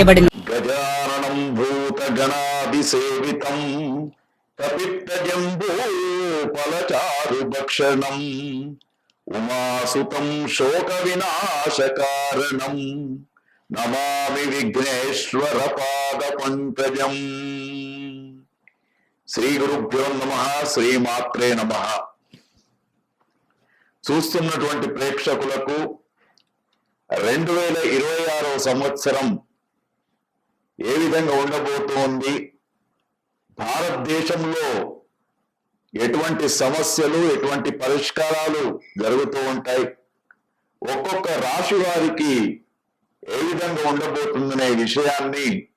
చేయబడిన గజాననం భూతగణాదిసేవితం కపిత్తజంబూ భక్షణం ఉమాసుతం శోక వినాశకారణం నమామి విఘ్నేశ్వర పాద పంకజం శ్రీ గురుభ్యో నమ శ్రీమాత్రే నమ. చూస్తున్నటువంటి ప్రేక్షకులకు రెండు వేల ఇరవై ఆరో సంవత్సరం ఏ విధంగా ఉండబోతోంది? భారతదేశంలో ఎటువంటి సమస్యలు ఎటువంటి పరిష్కారాలు జరుగుతూ ఉంటాయి? ఒక్కొక్క రాశి వారికి ఏ విధంగా ఉండబోతుందనే విషయాన్ని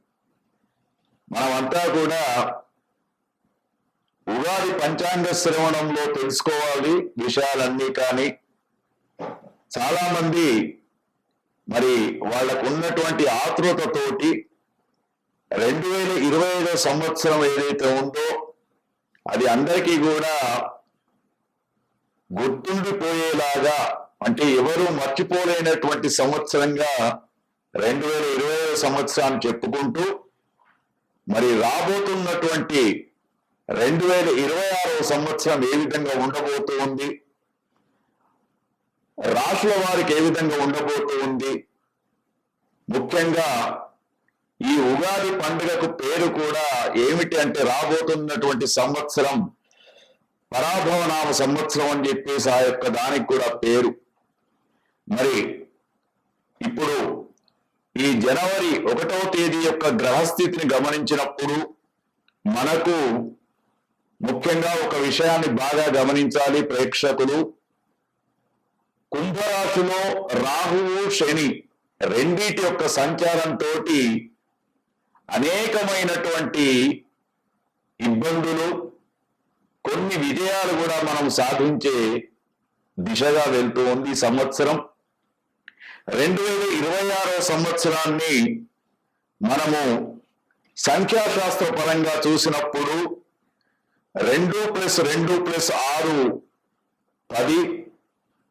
మనమంతా కూడా ఉగాది పంచాంగ శ్రవణంలో తెలుసుకోవాలి విషయాలన్నీ కానీ. చాలా మంది మరి వాళ్ళకు ఉన్నటువంటి ఆతృతతోటి రెండు వేల ఇరవై ఐదో సంవత్సరం ఏదైతే ఉందో అది అందరికీ కూడా గుర్తుండిపోయేలాగా అంటే ఎవరు మర్చిపోలేనటువంటి సంవత్సరంగా రెండు వేల ఇరవై ఐదో సంవత్సరాన్ని చెప్పుకుంటూ మరి రాబోతున్నటువంటి రెండు వేల ఇరవై ఆరో సంవత్సరం ఏ విధంగా ఉండబోతూ ఉంది రాష్ట్ర వారికి ఏ విధంగా ఉండబోతూ ఉంది ముఖ్యంగా ఈ ఉగాది పండుగకు పేరు కూడా ఏమిటి అంటే రాబోతున్నటువంటి సంవత్సరం పరాభవనామ సంవత్సరం అని చెప్పేసి ఆ యొక్క దానికి కూడా పేరు. మరి ఇప్పుడు ఈ జనవరి ఒకటవ తేదీ యొక్క గ్రహస్థితిని గమనించినప్పుడు మనకు ముఖ్యంగా ఒక విషయాన్ని బాగా గమనించాలి ప్రేక్షకులు. కుంభరాశిలో రాహువు శని రెండిటి యొక్క సంచారంతో అనేకమైనటువంటి ఇబ్బందులు కొన్ని విజయాలు కూడా మనం సాధించే దిశగా వెళ్తూ ఉంది సంవత్సరం. రెండు వేల ఇరవై ఆరో సంవత్సరాన్ని మనము సంఖ్యాశాస్త్ర పరంగా చూసినప్పుడు రెండు ప్లస్ రెండు ప్లస్ ఆరు పది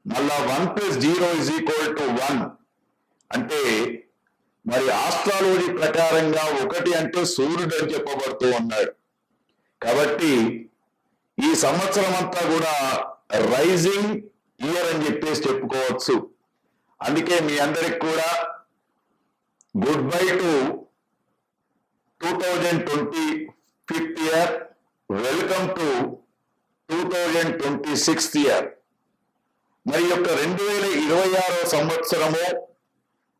మళ్ళా one plus zero is equal to one. అంటే మరి ఆస్ట్రాలజీ ప్రకారంగా ఒకటి అంటే సూర్యుడు అని చెప్పబడుతూ ఉన్నాడు. కాబట్టి ఈ సంవత్సరం అంతా కూడా రైజింగ్ ఇయర్ అని చెప్పేసి చెప్పుకోవచ్చు. అందుకే మీ అందరికి కూడా good bye to two thousand twenty fifth year welcome to two thousand twenty sixth year మరి యొక్క రెండు వేల ఇరవై ఆరో సంవత్సరము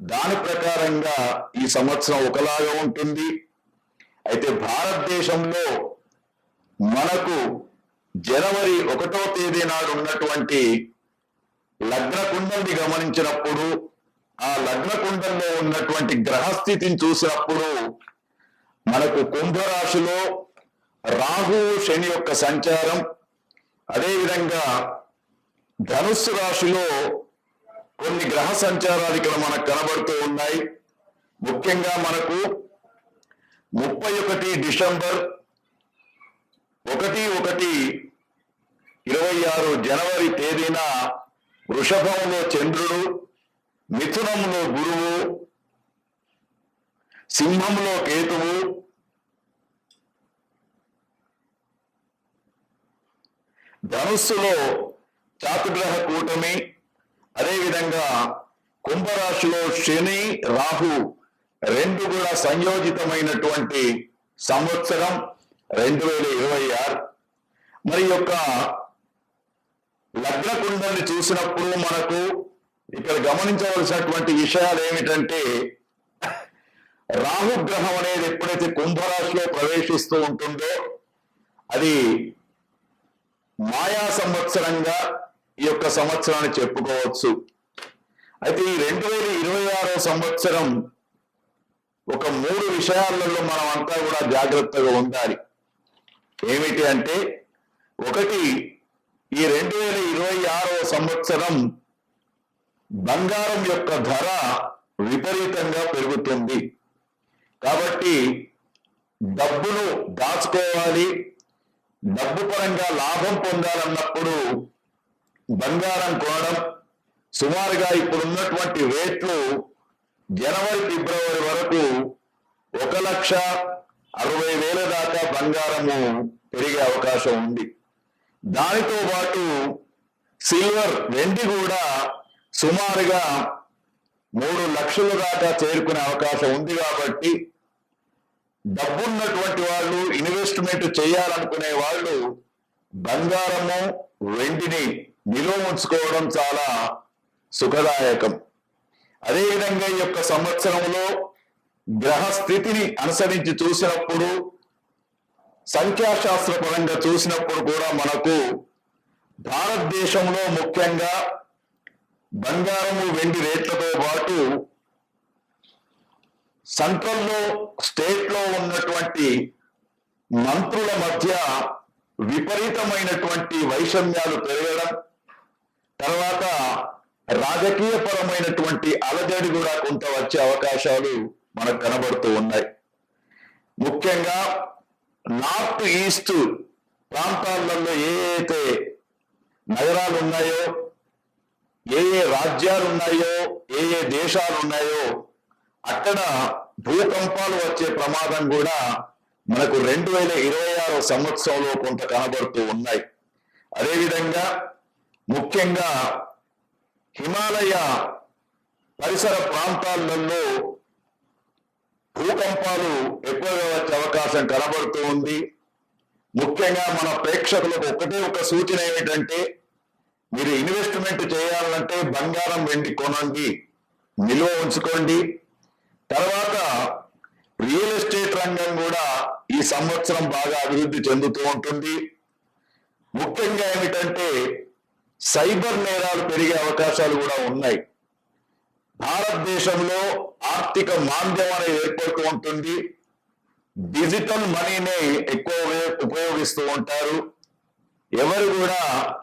దాని ప్రకారంగా ఈ సంవత్సరం ఒకలాగా ఉంటుంది. అయితే భారతదేశంలో మనకు జనవరి ఒకటో తేదీ నాడు ఉన్నటువంటి లగ్న కుండల్ని గమనించినప్పుడు ఆ లగ్న కుండంలో ఉన్నటువంటి గ్రహస్థితిని చూసినప్పుడు మనకు కుంభరాశిలో రాహు శని యొక్క సంచారం అదేవిధంగా ధనుస్సు రాశిలో కొన్ని గ్రహ సంచారాలు ఇక్కడ మనకు కనబడుతూ ఉన్నాయి. ముఖ్యంగా మనకు ముప్పై ఒకటి డిసెంబర్ ఒకటి ఒకటి ఇరవై ఆరు జనవరి తేదీన వృషభంలో చంద్రుడు మిథునంలో గురువు సింహంలో కేతువు ధనుస్సులో చాతుగ్రహ కూటమి అదేవిధంగా కుంభరాశిలో శని రాహు రెండు కూడా సంయోజితమైనటువంటి సంవత్సరం రెండు వేల ఇరవై ఆరు. మరి యొక్క లగ్న కుండల్ని చూసినప్పుడు మనకు ఇక్కడ గమనించవలసినటువంటి విషయాలు ఏమిటంటే రాహుగ్రహం అనేది ఎప్పుడైతే కుంభరాశిలో ప్రవేశిస్తూ ఉంటుందో అది మాయా సంవత్సరంగా ఈ యొక్క సంవత్సరాన్ని చెప్పుకోవచ్చు. అయితే ఈ రెండు వేల ఇరవై ఆరో సంవత్సరం ఒక మూడు విషయాలలో మనం అంతా కూడా జాగ్రత్తగా ఉండాలి. ఏమిటి అంటే ఒకటి ఈ రెండు వేల ఇరవై ఆరవ సంవత్సరం బంగారం యొక్క ధర విపరీతంగా పెరుగుతుంది. కాబట్టి డబ్బును దాచుకోవాలి డబ్బు పరంగా లాభం పొందాలన్నప్పుడు బంగారం కొనడం సుమారుగా ఇప్పుడు ఉన్నటువంటి రేట్లు జనవరి ఫిబ్రవరి వరకు ఒక లక్ష అరవై వేల దాకా బంగారము పెరిగే అవకాశం ఉంది. దానితో పాటు సిల్వర్ వెండి కూడా సుమారుగా మూడు లక్షల దాకా చేరుకునే అవకాశం ఉంది కాబట్టి డబ్బున్నటువంటి వాళ్ళు ఇన్వెస్ట్మెంట్ చేయాలనుకునే వాళ్ళు బంగారము వెండిని నిలువ ఉంచుకోవడం చాలా సుఖదాయకం. అదేవిధంగా ఈ యొక్క సంవత్సరంలో గ్రహ స్థితిని అనుసరించి చూసినప్పుడు సంఖ్యాశాస్త్ర పరంగా చూసినప్పుడు కూడా మనకు భారతదేశంలో ముఖ్యంగా బంగారము వెండి రేట్లతో పాటు సెంట్రల్లో స్టేట్లో ఉన్నటువంటి మంత్రుల మధ్య విపరీతమైనటువంటి వైషమ్యాలు పెరగడం తర్వాత రాజకీయ పరమైనటువంటి అలజడి కూడా కొంత వచ్చే అవకాశాలు మనకు కనబడుతూ ఉన్నాయి. ముఖ్యంగా నార్త్ ఈస్ట్ ప్రాంతాలలో ఏ అయితే నగరాలు ఉన్నాయో ఏ ఏ రాజ్యాలు ఉన్నాయో ఏ ఏ దేశాలు ఉన్నాయో అక్కడ భూకంపాలు వచ్చే ప్రమాదం కూడా మనకు రెండు వేల ఇరవై ఆరో సంవత్సరంలో కొంత కనబడుతూ ఉన్నాయి. అదేవిధంగా ముఖ్యంగా హిమాలయ పరిసర ప్రాంతాలలో భూకంపాలు ఎక్కువగా వచ్చే అవకాశం కనబడుతూ ఉంది. ముఖ్యంగా మన ప్రేక్షకులకు ఒకటే ఒక సూచన ఏమిటంటే మీరు ఇన్వెస్ట్మెంట్ చేయాలంటే బంగారం వెండి కొనండి నిల్వ ఉంచుకోండి. తర్వాత రియల్ ఎస్టేట్ రంగం కూడా ఈ సంవత్సరం బాగా అభివృద్ధి చెందుతూ ఉంటుంది. ముఖ్యంగా ఏమిటంటే సైబర్ నేరాలు పెరిగే అవకాశాలు కూడా ఉన్నాయి. భారతదేశంలో ఆర్థిక మాంద్యం అనేది ఏర్పడుతూ ఉంటుంది. డిజిటల్ మనీని ఎక్కువ ఉపయోగిస్తూ ఉంటారు. ఎవరు కూడా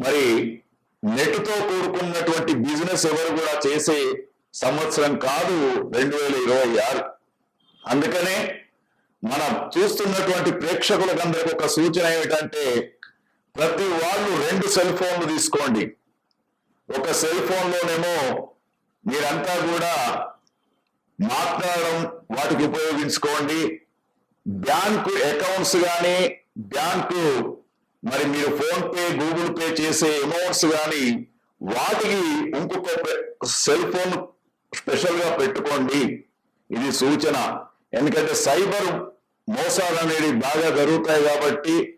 మరి నెట్తో కూడుకున్నటువంటి బిజినెస్ ఎవరు కూడా చేసే సంవత్సరం కాదు రెండు వేల ఇరవై ఆరు. అందుకనే మనం చూస్తున్నటువంటి ప్రేక్షకులకందరికి ఒక సూచన ఏమిటంటే ప్రతి వాళ్ళు రెండు సెల్ ఫోన్లు తీసుకోండి. ఒక సెల్ ఫోన్లోనేమో మీరంతా కూడా మాట్లాడడం వాటికి ఉపయోగించుకోండి. బ్యాంకు అకౌంట్స్ కానీ బ్యాంకు మరి మీరు ఫోన్ పే గూగుల్ పే చేసే అమౌంట్స్ కానీ వాటికి ఇంకొక సెల్ ఫోన్ స్పెషల్గా పెట్టుకోండి. ఇది సూచన. ఎందుకంటే సైబర్ మోసాలు అనేవి బాగా జరుగుతాయి కాబట్టి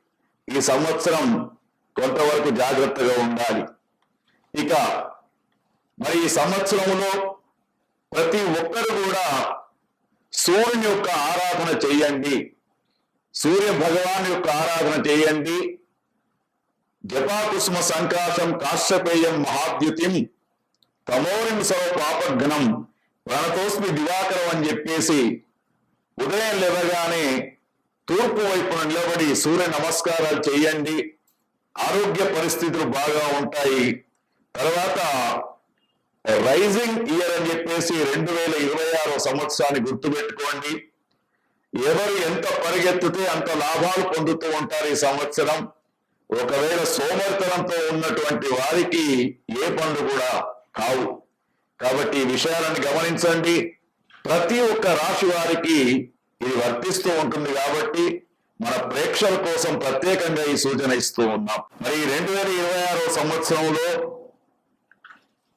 ఈ సంవత్సరం కొంతవరకు జాగ్రత్తగా ఉండాలి. ఇక మరి ఈ సంవత్సరంలో ప్రతి ఒక్కరు కూడా సూర్యుని యొక్క ఆరాధన చేయండి. సూర్య భగవాన్ యొక్క ఆరాధన చేయండి. జపాకుసుమ సంకాశం కాశ్యపేయం మహాద్యుతిం తమోరిం సర్వ పాపఘ్నం ప్రణతోస్మి దివాకరం అని చెప్పేసి ఉదయం లేవగానే తూర్పు వైపున నిలబడి సూర్య నమస్కారాలు చేయండి. ఆరోగ్య పరిస్థితులు బాగా ఉంటాయి. తర్వాత రైజింగ్ ఇయర్ అని చెప్పేసి రెండు వేల ఇరవై ఆరో సంవత్సరాన్ని గుర్తుపెట్టుకోండి. ఎవరు ఎంత పరిగెత్తితే అంత లాభాలు పొందుతూ ఉంటారు ఈ సంవత్సరం. ఒకవేళ సోమర్తనంతో ఉన్నటువంటి వారికి ఏ పనులు కూడా కావు. కాబట్టి ఈ విషయాలను గమనించండి. ప్రతి ఒక్క రాశి వారికి ఇది వర్తిస్తూ ఉంటుంది కాబట్టి మన ప్రేక్షకుల కోసం ప్రత్యేకంగా ఈ సూచన ఇస్తూ ఉన్నాం. మరి రెండు వేల ఇరవై ఆరో సంవత్సరంలో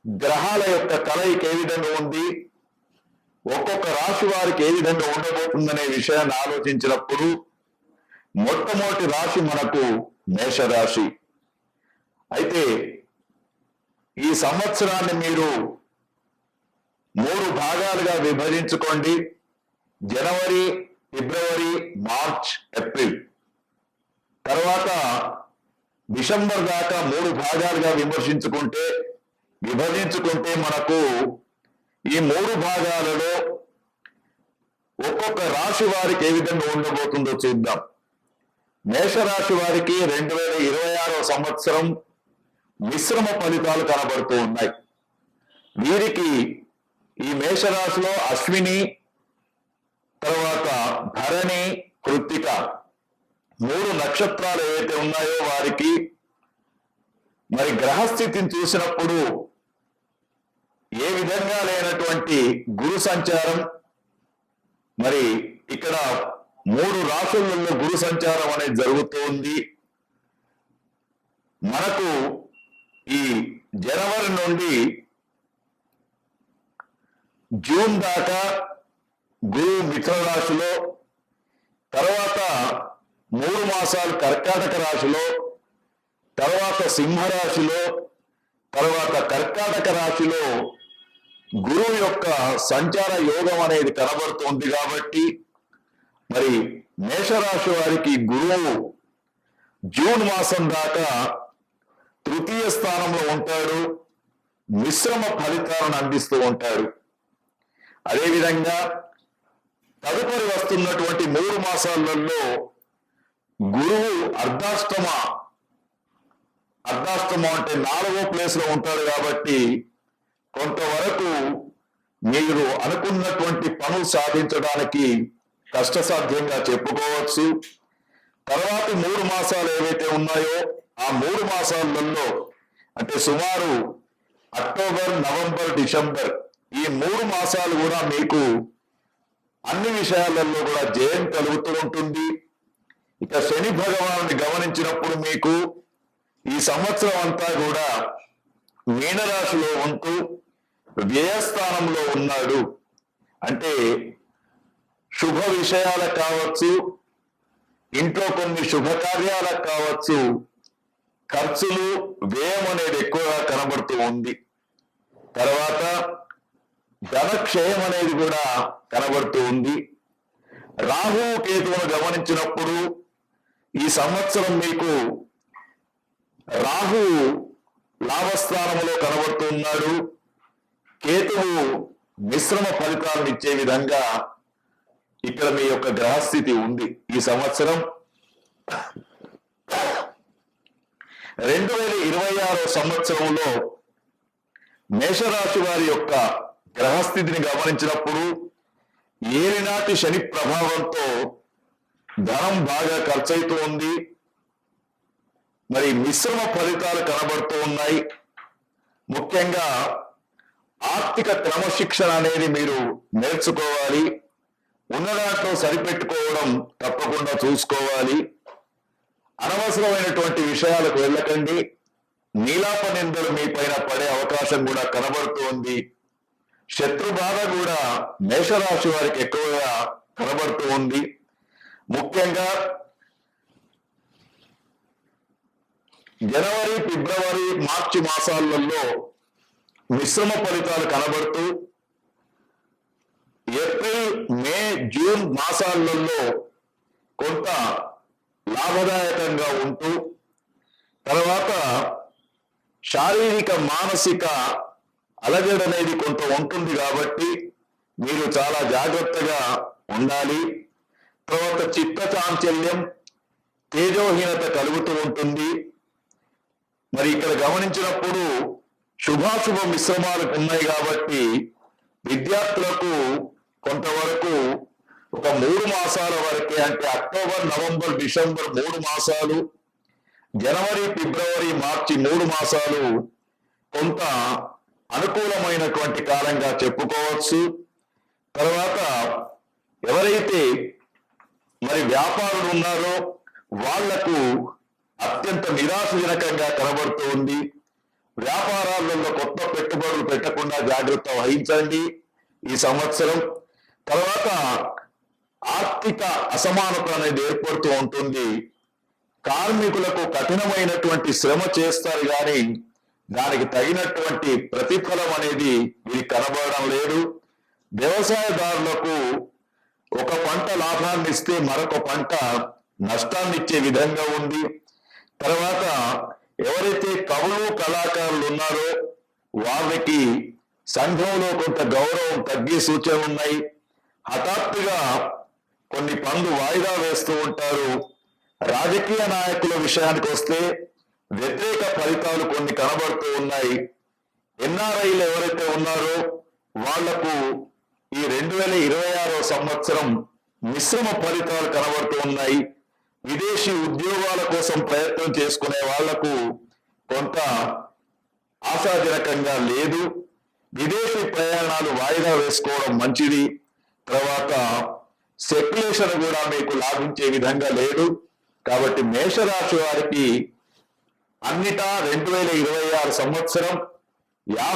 గ్రహాల యొక్క కలయిక ఏ విధంగా ఉంది. ఒక్కొక్క రాశి వారికి ఏ విధంగా ఉండబోతుందనే విషయాన్ని ఆలోచించినప్పుడు మొట్టమొదటి రాశి మనకు మేషరాశి. అయితే ఈ సంవత్సరాన్ని మీరు మూడు భాగాలుగా విభజించుకోండి. జనవరి ఫిబ్రవరి మార్చ్ ఏప్రిల్. తర్వాత డిసెంబర్ దాకా మూడు భాగాలుగా విమర్శించుకుంటే విభజించుకుంటే మనకు ఈ మూడు భాగాలలో ఒక్కొక్క రాశి వారికి ఏ విధంగా ఉండబోతుందో చూద్దాం. మేషరాశి వారికి రెండు వేల ఇరవై ఆరో సంవత్సరం మిశ్రమ ఫలితాలు కనబడుతూ ఉన్నాయి. వీరికి ఈ మేషరాశిలో అశ్విని తర్వాత ధరణి కృత్తిక. మూడు నక్షత్రాలు ఏవైతే ఉన్నాయో వారికి మరి గ్రహస్థితిని చూసినప్పుడు ఏ విధంగా లేనటువంటి గురు సంచారం మరి ఇక్కడ మూడు రాసులలో గురు సంచారం అనేది జరుగుతూ ఉంది. మనకు ఈ జనవరి నుండి జూన్ దాకా గురువు మిత్రరాశిలో తర్వాత మూడు మాసాలు కర్కాటక రాశిలో తర్వాత సింహరాశిలో తర్వాత కర్కాటక రాశిలో గురువు యొక్క సంచార యోగం అనేది కనబడుతుంది కాబట్టి మరి మేషరాశి వారికి గురువు జూన్ మాసం దాకా తృతీయ స్థానంలో ఉంటాడు మిశ్రమ ఫలితాలను అందిస్తూ ఉంటాడు. అదేవిధంగా తదుపరి వస్తున్నటువంటి మూడు మాసాలలో గురువు అర్ధాష్టమ. అర్ధాష్టమం అంటే నాలుగో ప్లేస్లో ఉంటాడు కాబట్టి కొంతవరకు మీరు అనుకున్నటువంటి పనులు సాధించడానికి కష్టసాధ్యంగా చెప్పుకోవచ్చు. తర్వాత మూడు మాసాలు ఏవైతే ఉన్నాయో ఆ మూడు మాసాలలో అంటే సుమారు అక్టోబర్ నవంబర్ డిసెంబర్ ఈ మూడు మాసాలు కూడా మీకు అన్ని విషయాలలో కూడా జయం కలుగుతూ ఉంటుంది. ఇక శని భగవాను గమనించినప్పుడు మీకు ఈ సంవత్సరం అంతా కూడా మీనరాశిలో ఉంటూ వ్యయస్థానంలో ఉన్నాడు. అంటే శుభ విషయాలకు కావచ్చు ఇంట్లో కొన్ని శుభకార్యాలకు కావచ్చు ఖర్చులు వ్యయం అనేది ఎక్కువగా కనబడుతూ ఉంది. తర్వాత ధనక్షయం అనేది కూడా కనబడుతూ ఉంది. రాహు కేతువును గమనించినప్పుడు ఈ సంవత్సరం మీకు రాహు లాభస్థానంలో కనబడుతున్నాడు కేతువు మిశ్రమ ఫలితాలను ఇచ్చే విధంగా ఇక్కడ మీ యొక్క గ్రహస్థితి ఉంది. ఈ సంవత్సరం రెండు వేల ఇరవై ఆరో సంవత్సరంలో మేషరాశి వారి యొక్క గ్రహస్థితిని గమనించినప్పుడు ఏలినాటి శని ప్రభావంతో ధనం బాగా ఖర్చయితూ ఉంది. మరి మిశ్రమ ఫలితాలు కనబడుతూ ఉన్నాయి. ముఖ్యంగా ఆర్థిక క్రమశిక్షణ అనేది మీరు నేర్చుకోవాలి. ఉన్న దాంట్లో సరిపెట్టుకోవడం తప్పకుండా చూసుకోవాలి. అనవసరమైనటువంటి విషయాలకు వెళ్ళకండి. నీలాప నిందలు మీ పైన పడే అవకాశం కూడా కనబడుతోంది శత్రు బాధ కూడా మేషరాశి వారికి ఎక్కువగా కనబడుతూ ఉంది. ముఖ్యంగా జనవరి ఫిబ్రవరి మార్చి మాసాలలో మిశ్రమ ఫలితాలు కనబడుతూ ఏప్రిల్ మే జూన్ మాసాలలో కొంత లాభదాయకంగా ఉంటూ తర్వాత శారీరక మానసిక అలజడి అనేది కొంత ఉంటుంది కాబట్టి మీరు చాలా జాగ్రత్తగా ఉండాలి. తర్వాత చిత్త చాంచల్యం తేజోహీనత కలుగుతూ ఉంటుంది. మరి ఇక్కడ గమనించినప్పుడు శుభాశుభ మిశ్రమాలు ఉన్నాయి కాబట్టి విద్యార్థులకు కొంతవరకు ఒక మూడు మాసాల వరకే అంటే అక్టోబర్ నవంబర్ డిసెంబర్ మూడు మాసాలు జనవరి ఫిబ్రవరి మార్చి మూడు మాసాలు కొంత అనుకూలమైనటువంటి కాలంగా చెప్పుకోవచ్చు. తర్వాత ఎవరైతే మరి వ్యాపారులు ఉన్నారో వాళ్ళకు అత్యంత నిరాశజనకంగా కనబడుతూ ఉంది. వ్యాపారాలలో కొత్త పెట్టుబడులు పెట్టకుండా జాగ్రత్త వహించండి ఈ సంవత్సరం. తర్వాత ఆర్థిక అసమానత అనేది ఏర్పడుతూ ఉంటుంది. కార్మికులకు కఠినమైనటువంటి శ్రమ చేస్తారు కానీ దానికి తగినటువంటి ప్రతిఫలం అనేది వీరికి కనబడడం లేదు. వ్యవసాయదారులకు ఒక పంట లాభాన్ని ఇస్తే మరొక పంట నష్టాన్ని ఇచ్చే విధంగా ఉంది. తర్వాత ఎవరైతే కవులు కళాకారులు ఉన్నారో వారికి సంఘంలో కొంత గౌరవం తగ్గే సూచనలు ఉన్నాయి. హఠాత్తుగా కొన్ని పనులు వాయిదా వేస్తూ ఉంటారు. రాజకీయ నాయకుల విషయానికి వస్తే వ్యతిరేక ఫలితాలు కొన్ని కనబడుతూ ఉన్నాయి. ఎన్ఆర్ఐలు ఎవరైతే ఉన్నారో వాళ్ళకు ఈ రెండు వేల ఇరవై ఆరో సంవత్సరం మిశ్రమ ఫలితాలు కనబడుతూ ఉన్నాయి. విదేశీ ఉద్యోగాల కోసం ప్రయత్నం చేసుకునే వాళ్ళకు కొంత ఆశాజనకంగా లేదు. విదేశీ ప్రయాణాలు వాయిదా వేసుకోవడం మంచిది. తర్వాత సెక్యులేషన్ కూడా మీకు లాభించే విధంగా లేదు. కాబట్టి మేషరాశి వారికి అన్నిటా రెండు వేల ఇరవై ఆరు సంవత్సరం యాభై